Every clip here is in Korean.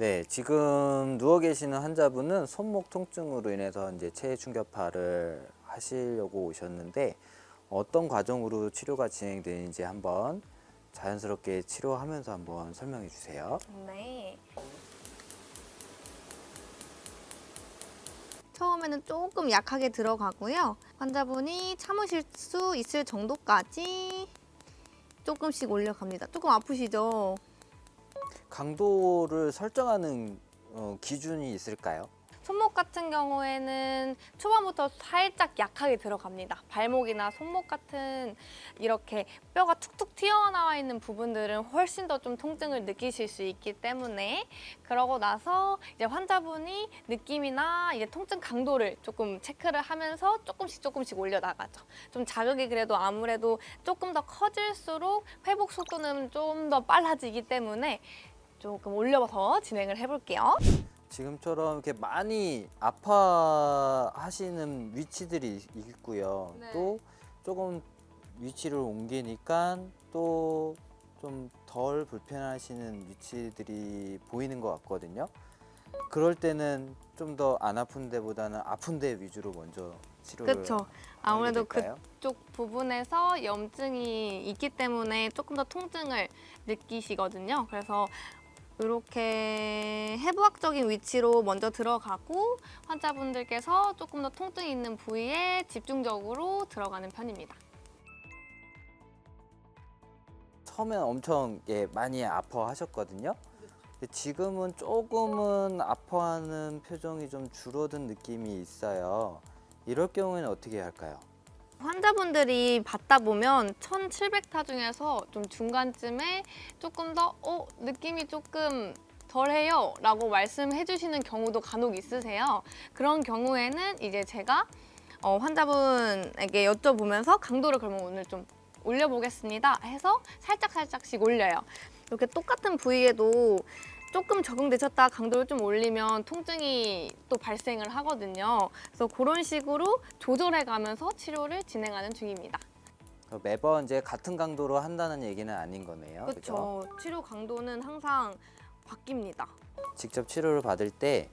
네, 지금 누워 계시는 환자분은 손목 통증으로 인해서 이제 체해 충격파를 하시려고 오셨는데 어떤 과정으로 치료가 진행되는지 한번 자연스럽게 치료하면서 한번 설명해 주세요. 네. 처음에는 조금 약하게 들어가고요. 환자분이 참으실 수 있을 정도까지 조금씩 올려갑니다. 조금 아프시죠? 강도를 설정하는 어, 기준이 있을까요? 손목 같은 경우에는 초반부터 살짝 약하게 들어갑니다. 발목이나 손목 같은 이렇게 뼈가 툭툭 튀어나와 있는 부분들은 훨씬 더 좀 통증을 느끼실 수 있기 때문에 그러고 나서 이제 환자분이 느낌이나 이제 통증 강도를 조금 체크를 하면서 조금씩 조금씩 올려 나가죠. 좀 자극이 그래도 아무래도 조금 더 커질수록 회복 속도는 좀 더 빨라지기 때문에 조금 올려서 진행을 해볼게요. 지금처럼 이렇게 많이 아파하시는 위치들이 있고요. 네. 또 조금 위치를 옮기니까 또 좀 덜 불편하시는 위치들이 보이는 것 같거든요. 그럴 때는 좀 더 안 아픈 데보다는 아픈 데 위주로 먼저 치료를 그렇죠. 아무래도 될까요? 그쪽 부분에서 염증이 있기 때문에 조금 더 통증을 느끼시거든요. 그래서 이렇게 해부학적인 위치로 먼저 들어가고 환자분들께서 조금 더 통증이 있는 부위에 집중적으로 들어가는 편입니다. 처음엔 엄청 예, 많이 아파하셨거든요. 지금은 조금은 아파하는 표정이 좀 줄어든 느낌이 있어요. 이럴 경우에는 어떻게 할까요? 환자분들이 받다 보면 1700타 중에서 좀 중간쯤에 조금 더 어, 느낌이 조금 덜해요 라고 말씀해 주시는 경우도 간혹 있으세요. 그런 경우에는 이제 제가 어, 환자분에게 여쭤보면서 강도를 그러면 오늘 좀 올려보겠습니다 해서 살짝살짝씩 올려요. 이렇게 똑같은 부위에도 조금 적응되셨다 강도를 좀 올리면 통증이 또 발생을 하거든요. 그래서 그런 식으로 조절해 가면서 치료를 진행하는 중입니다. 매번 이제 같은 강도로 한다는 얘기는 아닌 거네요. 그죠? 그렇죠. 치료 강도는 항상 바뀝니다. 직접 치료를 받을 때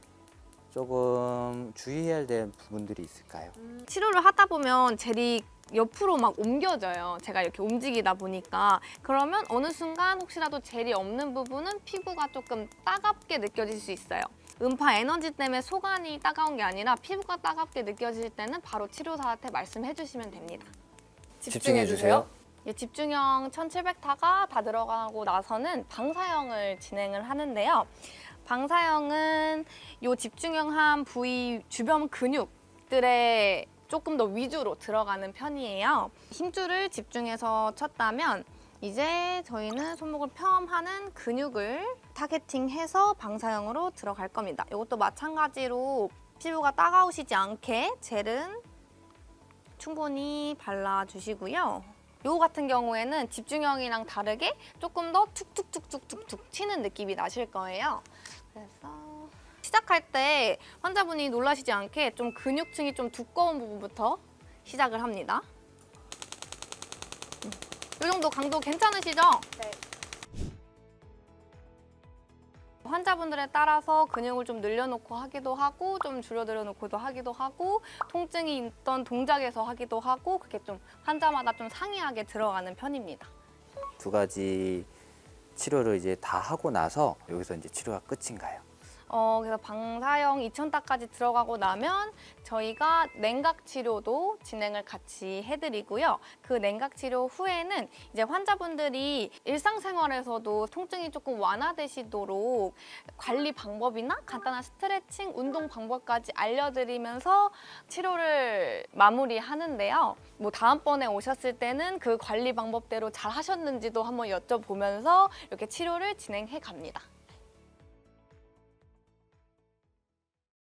조금 주의해야 될 부분들이 있을까요? 치료를 하다 보면 젤이 옆으로 막 옮겨져요. 제가 이렇게 움직이다 보니까. 그러면 어느 순간 혹시라도 젤이 없는 부분은 피부가 조금 따갑게 느껴질 수 있어요. 음파 에너지 때문에 속안이 따가운 게 아니라 피부가 따갑게 느껴질 때는 바로 치료사한테 말씀해 주시면 됩니다. 집중해 주세요. 예, 집중형 1700타가 다 들어가고 나서는 방사형을 진행을 하는데요. 방사형은 요 집중형 한 부위 주변 근육들의 조금 더 위주로 들어가는 편이에요. 힘줄을 집중해서 쳤다면 이제 저희는 손목을 펴하는 근육을 타겟팅해서 방사형으로 들어갈 겁니다. 이것도 마찬가지로 피부가 따가우시지 않게 젤은 충분히 발라주시고요. 요거 같은 경우에는 집중형이랑 다르게 조금 더 툭툭툭툭툭툭 치는 느낌이 나실 거예요. 그래서 시작할 때 환자분이 놀라시지 않게 좀 근육층이 좀 두꺼운 부분부터 시작을 합니다. 음, 이 정도 강도 괜찮으시죠? 네. 환자분들에 따라서 근육을 좀 늘려놓고 하기도 하고 좀 줄여들여 놓고도 하기도 하고 통증이 있던 동작에서 하기도 하고 그게 좀 환자마다 좀 상이하게 들어가는 편입니다. 두 가지 치료를 이제 다 하고 나서 여기서 이제 치료가 끝인가요? 어, 그래서 방사형 2,000타까지 들어가고 나면 저희가 냉각 치료도 진행을 같이 해드리고요. 그 냉각 치료 후에는 이제 환자분들이 일상생활에서도 통증이 조금 완화되시도록 관리 방법이나 간단한 스트레칭, 운동 방법까지 알려드리면서 치료를 마무리하는데요. 뭐 다음번에 오셨을 때는 그 관리 방법대로 잘 하셨는지도 한번 여쭤보면서 이렇게 치료를 진행해 갑니다.